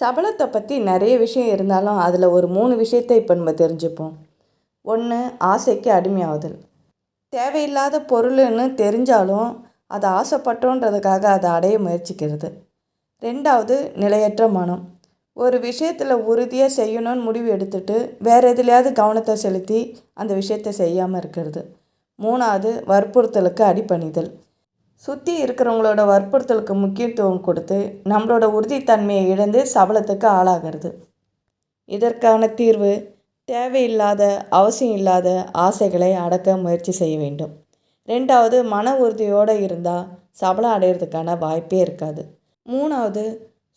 சபலத்தை பற்றி நிறைய விஷயம் இருந்தாலும் அதில் ஒரு மூணு விஷயத்தை இப்போ நம்ம தெரிஞ்சுப்போம். ஒன்று ஆசைக்கு அடிமையாகுதல் தேவையில்லாத பொருள்னு தெரிஞ்சாலும் அதை ஆசைப்பட்டோன்றதுக்காக அதை அடைய முயற்சிக்கிறது. ரெண்டாவது நிலையற்ற மனம். ஒரு விஷயத்தில் உறுதியாக செய்யணும்னு முடிவு எடுத்துட்டு வேறு எதுலையாவது கவனத்தை செலுத்தி அந்த விஷயத்தை செய்யாமல் இருக்கிறது. மூணாவது வற்புறுத்தலுக்கு அடிபணிதல். சுற்றி இருக்கிறவங்களோட வற்புறுத்தலுக்கு முக்கியத்துவம் கொடுத்து நம்மளோட உறுதித்தன்மையை இழந்து சபலத்துக்கு ஆளாகிறது. இதற்கான தீர்வு தேவையில்லாத அவசியம் இல்லாத ஆசைகளை அடக்க முயற்சி செய்ய வேண்டும். ரெண்டாவது மன உறுதியோடு இருந்தால் சபலம் அடையிறதுக்கான வாய்ப்பே இருக்காது. மூணாவது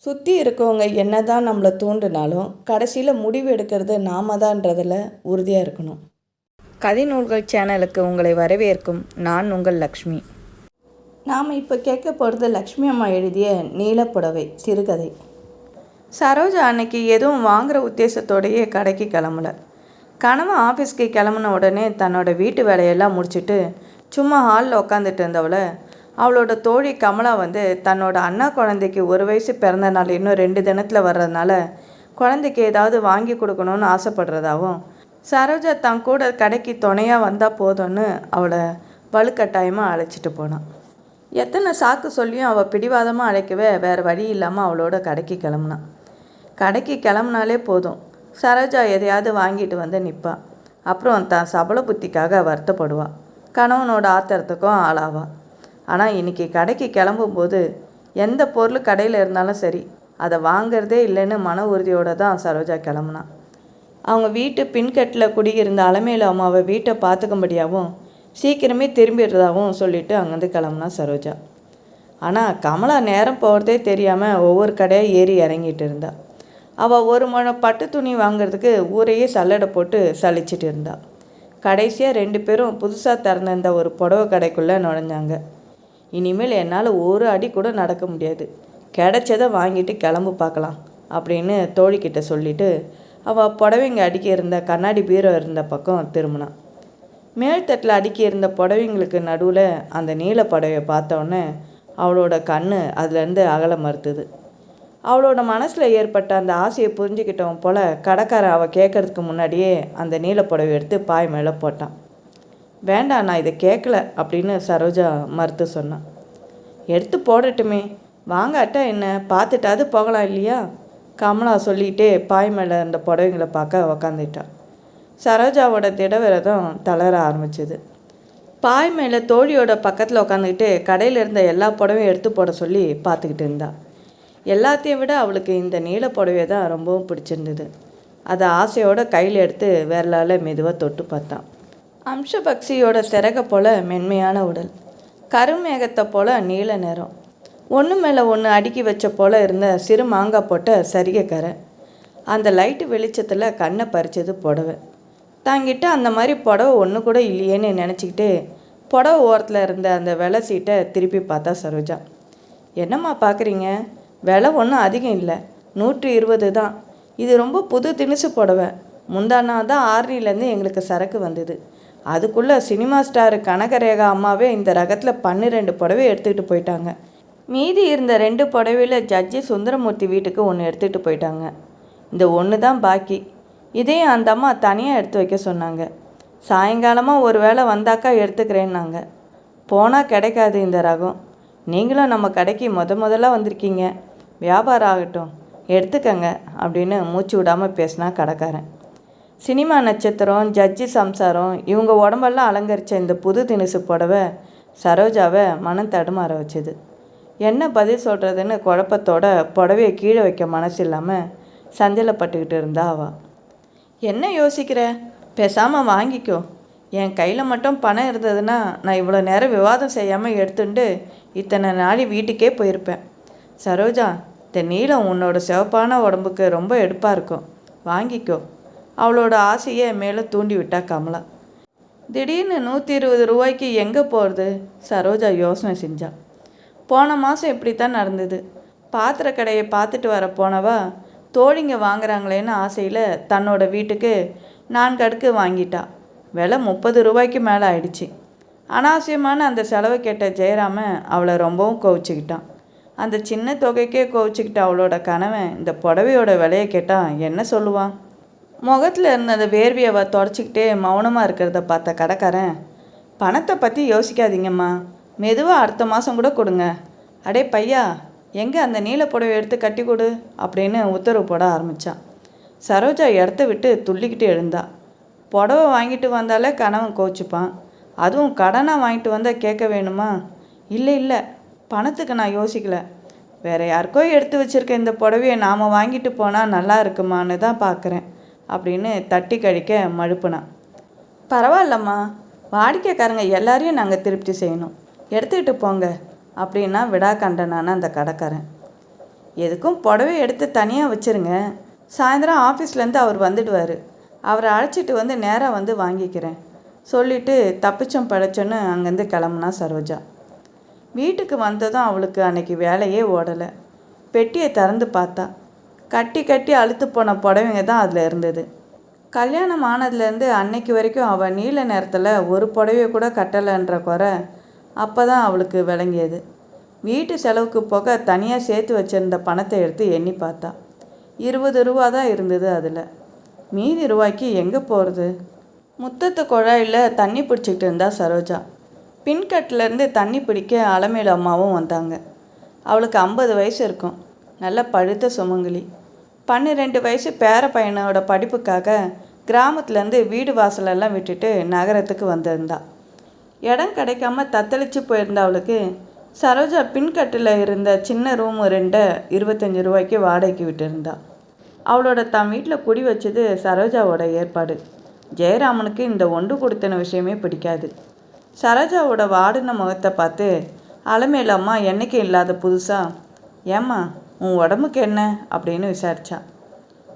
சுற்றி இருக்கவங்க என்ன தான் நம்மளை தூண்டினாலும் கடைசியில் முடிவு எடுக்கிறது நாம தான்றதில் உறுதியாக இருக்கணும். கதை நூல்கள் சேனலுக்கு உங்களை வரவேற்கும் நான் உங்கள் லக்ஷ்மி. நாம் இப்போ கேட்க போகிறது லக்ஷ்மி அம்மா எழுதிய நீலப்புடவை சிறுகதை. சரோஜா அன்னைக்கு எதுவும் வாங்குகிற உத்தேசத்தோடையே கடைக்கு கிளம்பல. கணவன் ஆஃபீஸ்க்கு கிளம்புன உடனே தன்னோட வீட்டு வேலையெல்லாம் முடிச்சுட்டு சும்மா ஹாலில் உட்காந்துட்டு இருந்தவளை அவளோட தோழி கமலா வந்து தன்னோட அண்ணா குழந்தைக்கு ஒரு வயசு பிறந்த நாள் இன்னும் ரெண்டு தினத்தில் வர்றதுனால குழந்தைக்கு ஏதாவது வாங்கி கொடுக்கணும்னு ஆசைப்படுறதாவும் சரோஜா தன் கூட கடைக்கு துணையாக வந்தால் போதும்னு அவளை வலுக்கட்டாயமாக அழைச்சிட்டு போனான். எத்தனை சாக்கு சொல்லியும் அவள் பிடிவாதமாக அழைக்கவே வேறு வழி இல்லாமல் அவளோட கடைக்கு கிளம்புனான் கடைக்கு கிளம்புனாலே போதும். சரோஜா எதையாவது வாங்கிட்டு வந்து நிற்பாள் அப்புறம் தான் சபல புத்திக்காக வருத்தப்படுவாள் கணவனோட ஆத்திரத்துக்கும் ஆளாவா. ஆனால் இன்றைக்கி கடைக்கு கிளம்பும்போது எந்த பொருள் கடையில் இருந்தாலும் சரி அதை வாங்கிறதே இல்லைன்னு மன உறுதியோடு தான் சரோஜா கிளம்புனான் அவங்க வீட்டு பின்கட்டில் குடியிருந்த அலமேலு அம்மாவை வீட்டை பார்த்துக்கும்படியாகவும் சீக்கிரமே திரும்பிடுறதாகவும் சொல்லிவிட்டு அங்கேருந்து கிளம்புனா சரோஜா. ஆனால் கமலா நேரம் போகிறதே தெரியாமல் ஒவ்வொரு கடையாக ஏறி இறங்கிட்டு இருந்தா. அவள் ஒரு முழம் பட்டு துணி வாங்குறதுக்கு ஊரையே சல்லடை போட்டு சளிச்சிட்டு இருந்தா. கடைசியாக ரெண்டு பேரும் புதுசாக திறந்திருந்த ஒரு புடவை கடைக்குள்ளே நுழைஞ்சாங்க. இனிமேல் என்னால் ஒரு அடி கூட நடக்க முடியாது. கிடைச்சதை வாங்கிட்டு கிளம்பு பார்க்கலாம் அப்படின்னு தோழிக்கிட்ட சொல்லிவிட்டு அவள் புடவைங்க அடிக்க இருந்த கண்ணாடி பீரோ இருந்த பக்கம் திரும்பினான் மேல்தட்டில் அடுக்கி இருந்த புடவைங்களுக்கு நடுவில் அந்த நீல புடவையை பார்த்தோன்னே அவளோட கண் அதுலேருந்து அகல மறுத்துது. அவளோட மனசில் ஏற்பட்ட அந்த ஆசையை புரிஞ்சுக்கிட்டவன் போல் கடைக்காரன் அவள் கேட்கறதுக்கு முன்னாடியே அந்த நீல புடவை எடுத்து பாய் மேலே போட்டான். வேண்டாம் நான் இதை கேட்கல அப்படின்னு சரோஜா மறுத்து சொன்னான் எடுத்து போடட்டுமே. வாங்காட்டா என்ன? பார்த்துட்டாது போகலாம் இல்லையா? கமலா சொல்லிகிட்டே பாய் மேலே இருந்த புடவைங்களை பார்க்க உக்காந்துட்டான் சரோஜாவோட திடவிரதம் தளர ஆரம்பிச்சது. பாய் மேலே தோழியோட பக்கத்தில் உட்காந்துக்கிட்டு கடையில் இருந்த எல்லா புடவையும் எடுத்து போட சொல்லி பார்த்துக்கிட்டு இருந்தா. எல்லாத்தையும் விட அவளுக்கு இந்த நீல புடவையை தான் ரொம்பவும் பிடிச்சிருந்தது. அதை ஆசையோட கையில் எடுத்து விரலால் மெதுவாக தொட்டு பார்த்தான் அம்சபக்ஷியோட சிறகை போல் மென்மையான உடல். கருமேகத்தை போல் நீல நிறம். ஒன்று மேலே ஒன்று அடுக்கி வச்ச போல் இருந்த சிறு மாங்காய் போட்ட சரிகை கரை. அந்த லைட்டு வெளிச்சத்தில் கண்ணை பறித்தது புடவை. தாங்கிட்ட அந்த மாதிரி புடவை ஒன்று கூட இல்லையேன்னு நினச்சிக்கிட்டு புடவை ஓரத்தில் இருந்த அந்த வெலை சீட்டை திருப்பி பார்த்தா சரோஜா. என்னம்மா பார்க்குறீங்க விலை ஒன்றும் அதிகம் இல்லை. நூற்றி இருபது தான். இது ரொம்ப புது திணிசு புடவை. முந்தானா தான் ஆர்னிலேருந்து எங்களுக்கு சரக்கு வந்தது. அதுக்குள்ளே சினிமா ஸ்டார் கனகரேகா அம்மாவே இந்த ரகத்தில் பன்னிரெண்டு புடவை எடுத்துக்கிட்டு போயிட்டாங்க. மீதி இருந்த ரெண்டு புடவையில் ஜட்ஜி சுந்தரமூர்த்தி வீட்டுக்கு ஒன்று எடுத்துகிட்டு போயிட்டாங்க. இந்த ஒன்று தான் பாக்கி. இதையும் அந்த அம்மா தனியாக எடுத்து வைக்க சொன்னாங்க. சாயங்காலமாக ஒரு வேளை வந்தாக்கா எடுத்துக்கிறேன்னாங்க. போனால் கிடைக்காது இந்த ரகம். நீங்களும் நம்ம கடைக்கு முத முதல்ல வந்திருக்கீங்க. வியாபாரம் ஆகட்டும். எடுத்துக்கங்க அப்படின்னு மூச்சு விடாமல் பேசினா கடைக்காரன். சினிமா நட்சத்திரம் ஜட்ஜி சம்சாரம் இவங்க உடம்பெல்லாம் அலங்கரித்த இந்த புது தினுசு புடவை சரோஜாவை மனம் தடுமாற வச்சுது. என்ன பதில் சொல்கிறதுன்னு குழப்பத்தோட புடவையை கீழே வைக்க மனசு இல்லாமல் சஞ்சலப்பட்டுக்கிட்டு இருந்தா அவள் என்ன யோசிக்கிற? பேசாமல் வாங்கிக்கோ. என் கையில் மட்டும் பணம் இருந்ததுன்னா நான் இவ்வளோ நேரம் விவாதம் செய்யாமல் எடுத்துட்டு இத்தனை நாளி வீட்டுக்கே போயிருப்பேன். சரோஜா இந்த நீளம் உன்னோட சிவப்பான உடம்புக்கு ரொம்ப எடுப்பாக இருக்கும். வாங்கிக்கோ. அவளோட ஆசையை மேலே தூண்டி விட்டா கமலா. திடீர்னு நூற்றி இருபது ரூபாய்க்கு எங்கே போகிறது சரோஜா யோசனை செஞ்சா. போன மாதம் இப்படி தான் நடந்தது. பாத்திர கடையை பார்த்துட்டு வர போனவா தோழிங்க வாங்குறாங்களேன்னு ஆசையில் தன்னோட வீட்டுக்கு நான்கு அடுக்கு வாங்கிட்டா. விலை முப்பது ரூபாய்க்கு மேலே ஆயிடுச்சு. அனாவசியமான அந்த செலவை கேட்ட ஜெயராமன் அவளை ரொம்பவும் கோவிச்சுக்கிட்டான். அந்த சின்ன தொகைக்கே கோவிச்சுக்கிட்ட அவளோட கணவன் இந்த புடவையோட விலையை கேட்டால் என்ன சொல்லுவான்? முகத்தில் இருந்த அந்த வேர்வையை அவ தொடச்சிக்கிட்டே மௌனமாக இருக்கிறத பார்த்த கடைக்காரன் பணத்தை பற்றி யோசிக்காதீங்கம்மா. மெதுவாக அடுத்த மாதம் கூட கொடுங்க. அடே பையா எங்கே அந்த நீல புடவை எடுத்து கட்டி கொடு அப்படின்னு உத்தரவு போட ஆரம்பித்தான் சரோஜா இடத்த விட்டு துள்ளிக்கிட்டு எழுந்தா. புடவை வாங்கிட்டு வந்தாலே கணவன் கோச்சிப்பான். அதுவும் கடனாக வாங்கிட்டு வந்தால் கேட்க வேணுமா? இல்லை இல்லை. பணத்துக்கு நான் யோசிக்கல. வேற யாருக்கோ எடுத்து வச்சுருக்க இந்த புடவையை நாம் வாங்கிட்டு போனால் நல்லா இருக்குமான்னு தான் பார்க்குறேன் அப்படின்னு தட்டி கழிக்க மழுப்புனான் பரவாயில்லம்மா. வாடிக்கைக்காரங்க எல்லாரையும் நாங்கள் திருப்தி செய்யணும். எடுத்துக்கிட்டு போங்க. அப்படின்னா விடாக்கண்டனான அந்த கடைக்காரன். எதுக்கும் புடவை எடுத்து தனியாக வச்சுருங்க. சாயந்தரம் ஆஃபீஸ்லேருந்து அவர் வந்துடுவார். அவரை அழைச்சிட்டு வந்து நேராக வந்து வாங்கிக்கிறேன். சொல்லிவிட்டு தப்பிச்சம் படைச்சோன்னு அங்கேருந்து கிளம்புனா சரோஜா. வீட்டுக்கு வந்ததும் அவளுக்கு அன்னைக்கு வேலையே ஓடலை. பெட்டியை திறந்து பார்த்தா. கட்டி கட்டி அழுத்து போன புடவைங்க தான் அதில் இருந்தது. கல்யாணம் ஆனதுலேருந்து அன்னைக்கு வரைக்கும் அவள் நீல நேரத்தில் ஒரு புடவைய கூட கட்டலைன்ற குறை அப்போ தான் அவளுக்கு விளங்கியது. வீட்டு செலவுக்கு போக தனியாக சேர்த்து வச்சிருந்த பணத்தை எடுத்து எண்ணி பார்த்தா. இருபது ரூபா தான் இருந்தது அதில். மீதி ரூபாய்க்கு எங்கே போகிறது முத்தத்து குழாயில் தண்ணி பிடிச்சிக்கிட்டு இருந்தா சரோஜா. பின்கட்டிலேருந்து தண்ணி பிடிக்க அலமேலு அம்மாவும் வந்தாங்க. அவளுக்கு ஐம்பது வயசு இருக்கும். நல்ல பழுத்த சுமங்கலி. பன்னிரெண்டு வயசு பேர பையனோட படிப்புக்காக கிராமத்துலேருந்து வீடு வாசலெல்லாம் விட்டுட்டு நகரத்துக்கு வந்திருந்தா. இடம் கிடைக்காம தத்தளிச்சு போயிருந்த அவளுக்கு சரோஜா பின்கட்டில் இருந்த சின்ன ரூம் ரெண்டை இருபத்தஞ்சி ரூபாய்க்கு வாடகைக்கு விட்டுருந்தா. அவளோட தன் வீட்டில் குடி வச்சது சரோஜாவோட ஏற்பாடு. ஜெயராமனுக்கு இந்த ஒன்று கொடுத்தன விஷயமே பிடிக்காது. சரோஜாவோட வாடின முகத்தை பார்த்து அலமேல அம்மா என்னைக்கு இல்லாத புதுசா? ஏம்மா உன் உடம்புக்கு என்ன? அப்படின்னு விசாரிச்சா.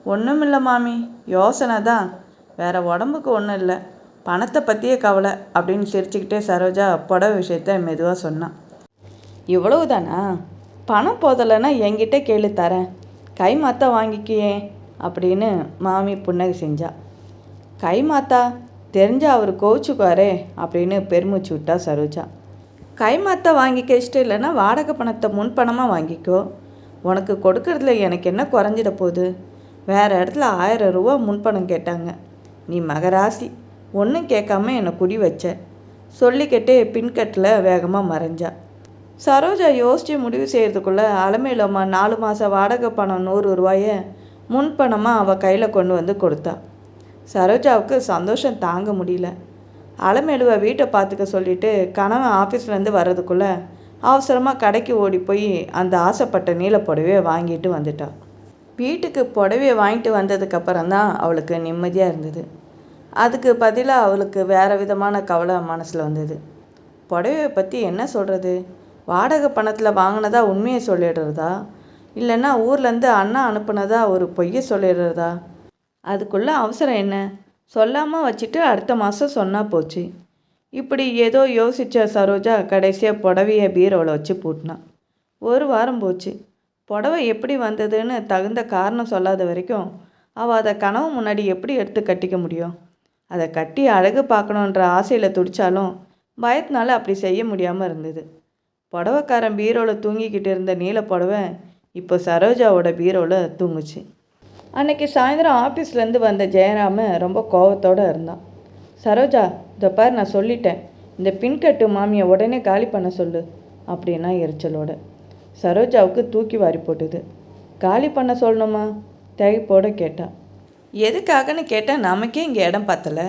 ஒன்றும் இல்லை மாமி யோசனை தான் வேற உடம்புக்கு ஒன்றும் இல்லை. பணத்தை பற்றியே கவலை அப்படின்னு சிரிச்சுக்கிட்டே சரோஜா புடவை விஷயத்த மெதுவாக சொன்னான் இவ்வளவு தானா பணம் போதலைன்னா என்கிட்ட கேளு தரேன். கை மாத்தா வாங்கிக்கியே அப்படின்னு மாமி புன்னகை செஞ்சா. கை மாத்தா தெரிஞ்சா அவர் கோவிச்சுக்குவாரே அப்படின்னு பெருமிச்சு விட்டா சரோஜா. கை மாத்தா வாங்கிக்க இஷ்டம் இல்லைன்னா வாடகை பணத்தை முன்பணமாக வாங்கிக்கோ. உனக்கு கொடுக்கறதுல எனக்கு என்ன குறைஞ்சிட போகுது? வேறு இடத்துல ஆயிரம் ரூபா முன்பணம் கேட்டாங்க. நீ மகராசி. ஒன்றும் கேட்காம என்னை குடி வச்ச. சொல்லிக்கிட்டே பின்கட்டில் வேகமாக மறைஞ்சா. சரோஜா யோசித்து முடிவு செய்கிறதுக்குள்ளே அலமையிலம்மா நாலு மாத வாடகை பணம் நூறு ரூபாயை முன்பணமாக அவள் கையில் கொண்டு வந்து கொடுத்தா. சரோஜாவுக்கு சந்தோஷம் தாங்க முடியல. அலமேலுவை வீட்டை பார்த்துக்க சொல்லிட்டு கணவன் ஆஃபீஸ்லேருந்து வர்றதுக்குள்ளே அவசரமாக கடைக்கு ஓடி போய் அந்த ஆசைப்பட்ட நீல புடவையை வாங்கிட்டு வந்துட்டாள் வீட்டுக்கு புடவையை வாங்கிட்டு வந்ததுக்கப்புறம் தான் அவளுக்கு நிம்மதியாக இருந்தது. அதுக்கு பதிலாக அவளுக்கு வேறு விதமான கவலை மனசில் வந்தது. புடவையை பற்றி என்ன சொல்கிறது வாடகை பணத்தில் வாங்கினதா உண்மையை சொல்லிடுறதா? இல்லைன்னா ஊர்லேருந்து அண்ணா அனுப்புனதா ஒரு பொய்யை சொல்லிடுறதா? அதுக்குள்ளே அவசரம் என்ன? சொல்லாமல் வச்சுட்டு அடுத்த மாதம் சொன்னால் போச்சு. இப்படி ஏதோ யோசித்த சரோஜா கடைசியாக புடவையை பீரோவில் வச்சு பூட்டினான் ஒரு வாரம் போச்சு. புடவை எப்படி வந்ததுன்னு தகுந்த காரணம் சொல்லாத வரைக்கும் அவள் அதை கனவு முன்னாடி எப்படி எடுத்து கட்டிக்க முடியும்? அதை கட்டி அழகு பார்க்கணுன்ற ஆசையில் துடித்தாலும் பயத்தினால அப்படி செய்ய முடியாமல் இருந்தது. புடவைக்காரன் பீரோவில் தூங்கிக்கிட்டு இருந்த நீல புடவை இப்போ சரோஜாவோட பீரோவில் தூங்குச்சு. அன்னைக்கு சாயந்தரம் ஆஃபீஸ்லேருந்து வந்த ஜெயராம ரொம்ப கோவத்தோடு இருந்தான். சரோஜா இந்த பார் நான் சொல்லிட்டேன். இந்த பின்கட்டு மாமியை உடனே காலி பண்ண சொல்லு அப்படின்னா எரிச்சலோட. சரோஜாவுக்கு தூக்கி வாரி போட்டுது. காலி பண்ண சொல்லணுமா? திகைப்போட கேட்டான் எதுக்காகன்னு கேட்டால் நமக்கே இங்கே இடம் பத்தலை.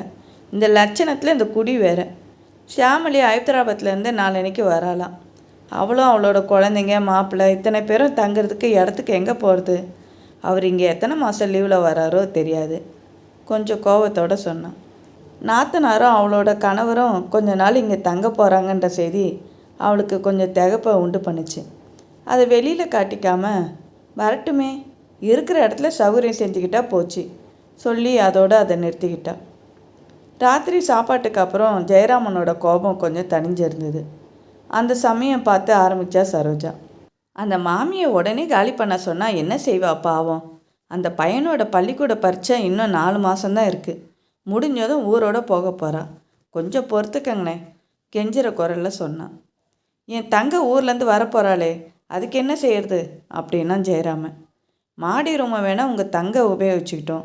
இந்த லட்சணத்தில் இந்த குடி வேறு. ஷியாமலி ஹைதராபாத்லேருந்து நாளன்னைக்கு வராலாம் அவளும் அவளோட குழந்தைங்க மாப்பிள்ளை இத்தனை பேரும் தங்குறதுக்கு இடத்துக்கு எங்கே போகிறது அவர் இங்கே எத்தனை மாதம் லீவில் வராரோ தெரியாது. கொஞ்சம் கோவத்தோடு சொன்னான். நாத்தனாரும் அவளோட கணவரும் கொஞ்ச நாள் இங்கே தங்க போகிறாங்கன்ற செய்தி அவளுக்கு கொஞ்சம் திகப்பை உண்டு பண்ணுச்சு. அதை வெளியில் காட்டிக்காமல் வரட்டுமே இருக்கிற இடத்துல சௌகரியம் செஞ்சுக்கிட்டா போச்சு. சொல்லி அதோடு அதை நிறுத்திக்கிட்டான் ராத்திரி சாப்பாட்டுக்கு அப்புறம் ஜெயராமனோட கோபம் கொஞ்சம் தணிஞ்சிருந்தது. அந்த சமயம் பார்த்து ஆரம்பித்தா சரோஜா. அந்த மாமியை உடனே காலி பண்ண சொன்னால் என்ன செய்வா பாவம்? அந்த பையனோட பள்ளிக்கூட பரீட்சை இன்னும் நாலு மாதம்தான் இருக்குது முடிஞ்சதும் ஊரோட போக போகிறா கொஞ்சம் பொறுத்துக்கங்கண்ணே கெஞ்சிற குரலில் சொன்னான் என் தங்க ஊர்லேருந்து வரப்போகிறாளே அதுக்கு என்ன செய்யறது? அப்படின்னா ஜெயராமன். மாடி ரூமை வேணால் உங்கள் தங்க உபயோகிச்சுக்கிட்டோம்.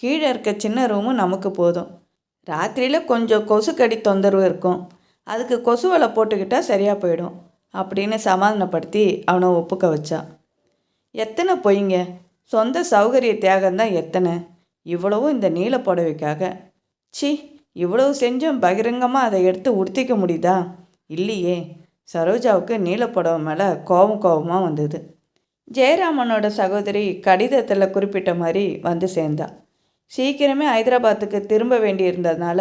கீழே இருக்க சின்ன ரூமு நமக்கு போதும். ராத்திரியில் கொஞ்சம் கொசுக்கடி தொந்தரவு இருக்கும். அதுக்கு கொசு வலை போட்டுக்கிட்டால் சரியாக போயிடும் அப்படின்னு சமாதானப்படுத்தி அவனை ஒப்புக்க வச்சான் எத்தனை பொய்ங்க? சொந்த சௌகரிய தியாகம்தான் எத்தனை? இவ்வளவும் இந்த நீல புடவைக்காக. சி இவ்வளவு செஞ்சும் பகிரங்கமாக அதை எடுத்து உடுத்திக்க முடியுதா? இல்லையே. சரோஜாவுக்கு நீல புடவை மேலே கோபம் கோபமாக வந்தது. ஜெயராமனோட சகோதரி கடிதத்தில் குறிப்பிட்ட மாதிரி வந்து சேர்ந்தா. சீக்கிரமே ஹைதராபாத்துக்கு திரும்ப வேண்டியிருந்ததுனால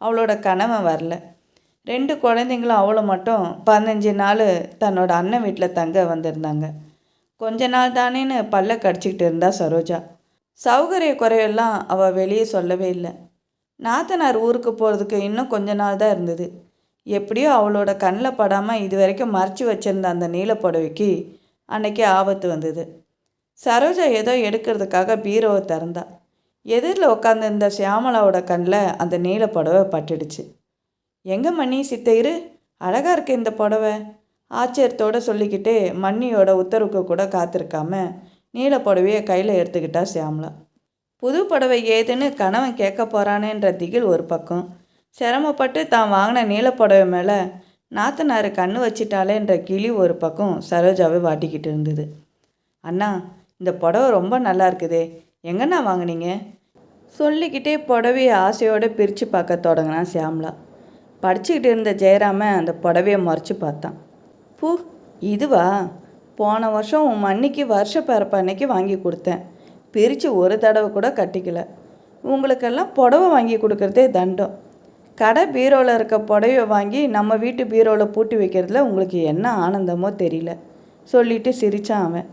அவளோட கணவன் வரல. ரெண்டு குழந்தைங்களும் அவளை மட்டும் பதினஞ்சு நாள் தன்னோட அண்ணன் வீட்டில் தங்க வந்திருந்தாங்க. கொஞ்ச நாள் தானேன்னு பல்ல கடிச்சிக்கிட்டு இருந்தா சரோஜா. சௌகரிய குறையெல்லாம் அவள் வெளியே சொல்லவே இல்லை. நாத்தனார் ஊருக்கு போகிறதுக்கு இன்னும் கொஞ்ச நாள் தான் இருந்தது. எப்படியோ அவளோட கண்ணில் படாமல் இது வரைக்கும் மறைச்சி வச்சிருந்த அந்த நீல புடவைக்கு அன்னைக்கு ஆபத்து வந்தது. சரோஜா ஏதோ எடுக்கிறதுக்காக பீரோவை திறந்தா. எதிரில் உட்காந்துருந்த சியாமலாவோட கண்ணில் அந்த நீல புடவை பட்டுடுச்சு. எங்கே மணி சித்தையிரு அழகாக இருக்கு இந்த புடவை. ஆச்சரியத்தோடு சொல்லிக்கிட்டு மண்ணியோட உத்தரவுக்கு கூட காத்திருக்காம நீல புடவையை கையில் எடுத்துக்கிட்டா சியாமலா புது புடவை ஏதுன்னு கணவன் கேட்க போகிறானேன்ற திகில் ஒரு பக்கம். சிரமப்பட்டு தான் வாங்கின நீல புடவை மேலே நாத்தனார் கண்ணு வச்சிட்டாலேன்ற கிளி ஒரு பக்கம் சரோஜாவை வாட்டிக்கிட்டு இருந்தது. அண்ணா இந்த புடவை ரொம்ப நல்லா இருக்குதே. எங்கண்ணா வாங்குனீங்க? சொல்லிக்கிட்டே புடவையை ஆசையோடு பிரித்து பார்க்க தொடங்கினான் சியாம்லா படிச்சுக்கிட்டு இருந்த ஜெயராம அந்த புடவையை மறைச்சி பார்த்தான். பூ இதுவா? போன வருஷம் உன் மண்ணிக்கு வருஷ பிறப்பு அன்னைக்கு வாங்கி கொடுத்தேன். பிரித்து ஒரு தடவை கூட கட்டிக்கல. உங்களுக்கெல்லாம் புடவை வாங்கி கொடுக்குறதே தண்டம். கடை பீரோவில் இருக்க புடவையை வாங்கி நம்ம வீட்டு பீரோவில் பூட்டி வைக்கிறதுல உங்களுக்கு என்ன ஆனந்தமோ தெரியல சொல்லிட்டு சிரித்தான் அவன்.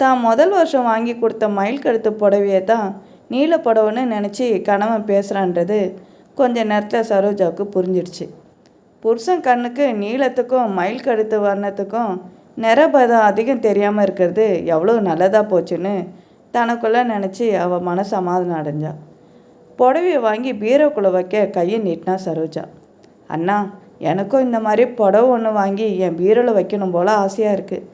தான் முதல் வருஷம் வாங்கி கொடுத்த மயில் கழுத்து புடவையை தான் நீல புடவைன்னு நினச்சி கணவன் பேசுகிறான்றது கொஞ்ச நேரத்தில் சரோஜாவுக்கு புரிஞ்சிடுச்சு. புருஷன் கண்ணுக்கு நீளத்துக்கும் மயில் கழுத்து வர்ணத்துக்கும் நிறபதம் அதிகம் தெரியாமல் இருக்கிறது எவ்வளோ நல்லதாக போச்சுன்னு தனக்குள்ளே நினச்சி அவள் மன சமாதானம் அடைஞ்சா. புடவையை வாங்கி பீரோக்குள்ளே வைக்க கையை நீட்டினா சரோஜா. அண்ணா எனக்கும் இந்த மாதிரி புடவை ஒன்று வாங்கி என் பீரோவில் வைக்கணும் போல் ஆசையாக இருக்குது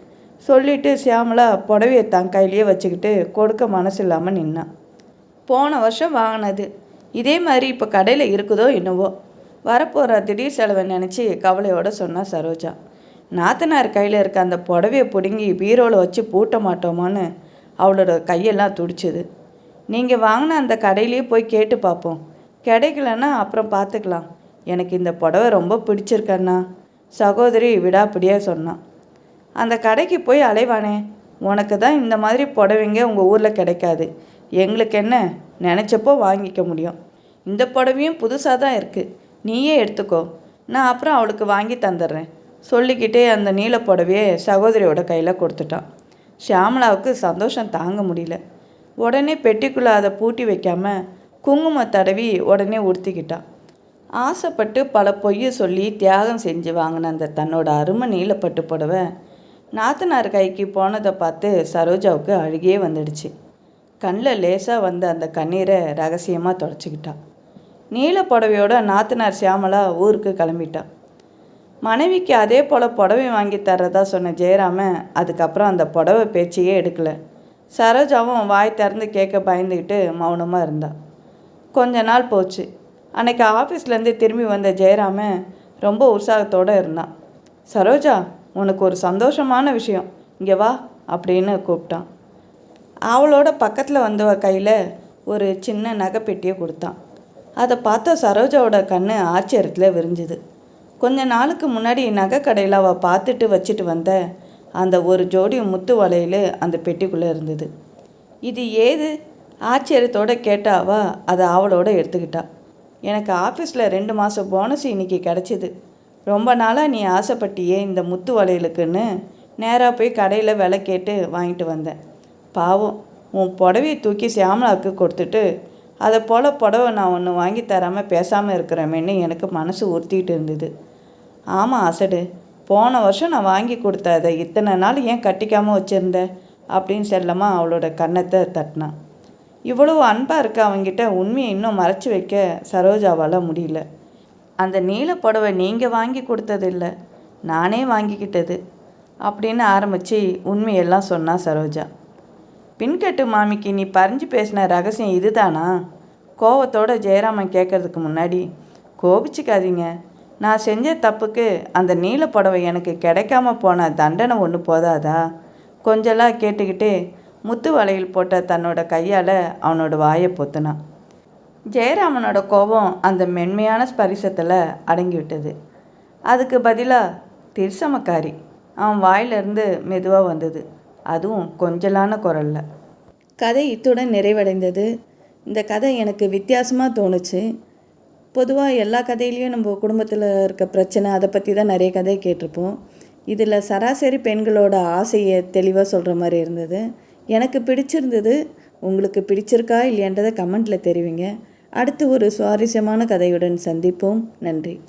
சொல்லிட்டு சியாமலா புடவையை தன் கையிலேயே வச்சுக்கிட்டு கொடுக்க மனசு இல்லாமல் நின்னான் போன வருஷம் வாங்கினது. இதே மாதிரி இப்போ கடையில் இருக்குதோ என்னவோ. வரப்போகிற திடீர் செலவை நினச்சி கவலையோடு சொன்னா சரோஜா. நாத்தனார் கையில் இருக்க அந்த புடவையை பிடுங்கி பீரோவில் வச்சு பூட்ட மாட்டோமான்னு அவளோட கையெல்லாம் துடிச்சுது. நீங்கள் வாங்கின அந்த கடையிலேயே போய் கேட்டு பார்ப்போம் கிடைக்கலன்னா அப்புறம் பார்த்துக்கலாம் எனக்கு இந்த புடவை ரொம்ப பிடிச்சிருக்கண்ணா. சகோதரி விடாப்பிடியாக சொன்னான் அந்த கடைக்கு போய் அலைவானே. உனக்கு தான் இந்த மாதிரி புடவைங்க உங்கள் ஊரில் கிடைக்காது. எங்களுக்கு என்ன? நினச்சப்போ வாங்கிக்க முடியும். இந்த புடவையும் புதுசாக தான் இருக்குது நீயே எடுத்துக்கோ. நான் அப்புறம் அவளுக்கு வாங்கி தந்துடுறேன். சொல்லிக்கிட்டே அந்த நீல புடவையை சகோதரியோட கையில் கொடுத்துட்டான். ஷியாமலாவுக்கு சந்தோஷம் தாங்க முடியல. உடனே பெட்டிக்குள்ளே அதை பூட்டி வைக்காமல் குங்கும தடவி உடனே உடுத்திக்கிட்டான். ஆசைப்பட்டு பல பொய்யை சொல்லி தியாகம் செஞ்சு வாங்கின அந்த தன்னோட அருமை நீலப்பட்டு புடவை நாத்தனார் கைக்கு போனதை பார்த்து சரோஜாவுக்கு அழுகியே வந்துடுச்சு. கண்ணில் லேசாக வந்த அந்த கண்ணீரை ரகசியமாக தொடச்சிக்கிட்டான் நீல புடவையோட நாத்தனார் சியாமலா ஊருக்கு கிளம்பிட்டான் மனைவிக்கு அதே போல் புடவை வாங்கி தர்றதா சொன்ன ஜெயராமன் அதுக்கப்புறம் அந்த புடவை பேச்சையே எடுக்கலை. சரோஜாவும் வாய் திறந்து கேட்க பயந்துக்கிட்டு மௌனமாக இருந்தாள் கொஞ்ச நாள் போச்சு. அன்னைக்கு ஆஃபீஸ்லேருந்து திரும்பி வந்த ஜெயராமன் ரொம்ப உற்சாகத்தோடு இருந்தான் சரோஜா உனக்கு ஒரு சந்தோஷமான விஷயம். இங்கே வா அப்படின்னு கூப்பிட்டான். அவளோட பக்கத்தில் வந்தவ கையில் ஒரு சின்ன நகைப்பெட்டியை கொடுத்தான். அதை பார்த்த சரோஜாவோட கண் ஆச்சரியத்தில் விரிஞ்சுது. கொஞ்ச நாளுக்கு முன்னாடி நகை கடையில் அவள் பார்த்துட்டு வச்சுட்டு வந்த அந்த ஒரு ஜோடி முத்து வலையில் அந்த பெட்டிக்குள்ளே இருந்தது. இது ஏது? ஆச்சரியத்தோடு கேட்டாவா அதை அவளோட எடுத்துக்கிட்டா. எனக்கு ஆஃபீஸில் ரெண்டு மாதம் போனஸ் இன்னைக்கு கிடச்சிது. ரொம்ப நாளாக நீ ஆசைப்பட்டியே இந்த முத்து வளையலுக்குன்னு. நேராக போய் கடையில் விலை கேட்டு வாங்கிட்டு வந்தேன். பாவம் உன் புடவையை தூக்கி சியாமலாவுக்கு கொடுத்துட்டு அதை போல் புடவை நான் ஒன்று வாங்கி தராமல் பேசாமல் இருக்கிறமேன்னு எனக்கு மனசு உறுத்திட்டு இருந்தது. ஆமாம் அசடு. போன வருஷம் நான் வாங்கி கொடுத்த அதை இத்தனை நாள் ஏன் கட்டிக்காமல் வச்சுருந்த? அப்படின்னு செல்லமாக அவளோட கன்னத்தை தட்டினான் இவ்வளவு அன்பாக இருக்க அவங்கிட்ட உண்மையை இன்னும் மறைச்சி வைக்க சரோஜாவால் முடியல. அந்த நீல புடவை நீங்கள் வாங்கி கொடுத்ததில்ல நானே வாங்கிக்கிட்டது அப்படின்னு ஆரம்பித்து உண்மையெல்லாம் சொன்னா சரோஜா. பின்கட்டு மாமிக்கு நீ பறிஞ்சு பேசின ரகசியம் இதுதானா? கோவத்தோட ஜெயராமன் கேட்கறதுக்கு முன்னாடி கோபிச்சுக்காதீங்க. நான் செஞ்ச தப்புக்கு அந்த நீல புடவை எனக்கு கிடைக்காம போன தண்டனை ஒன்று போதாதா? கொஞ்சலாம் கேட்டுக்கிட்டு முத்து வளையல் போட்ட தன்னோட கையால் அவனோட வாயை பொத்துனான் ஜெயராமனோட கோபம் அந்த மென்மையான ஸ்பரிசத்தில் அடங்கிவிட்டது அதுக்கு பதிலாக திருசமக்காரி. அவன் வாயிலிருந்து மெதுவாக வந்தது. அதுவும் கொஞ்சலான குரலில். கதை இத்துடன் நிறைவடைந்தது. இந்த கதை எனக்கு வித்தியாசமாக தோணுச்சு. பொதுவாக எல்லா கதையிலையும் நம்ம குடும்பத்தில் இருக்க பிரச்சனை அதை பற்றி தான் நிறைய கதை கேட்டிருப்போம். இதில் சராசரி பெண்களோட ஆசையை தெளிவாக சொல்கிற மாதிரி இருந்தது. எனக்கு பிடிச்சிருந்தது. உங்களுக்கு பிடிச்சிருக்கா இல்லையன்றதை கமெண்ட்டில் தெரிவிங்க. அடுத்து ஒரு சுவாரஸ்யமான கதையுடன் சந்திப்போம். நன்றி.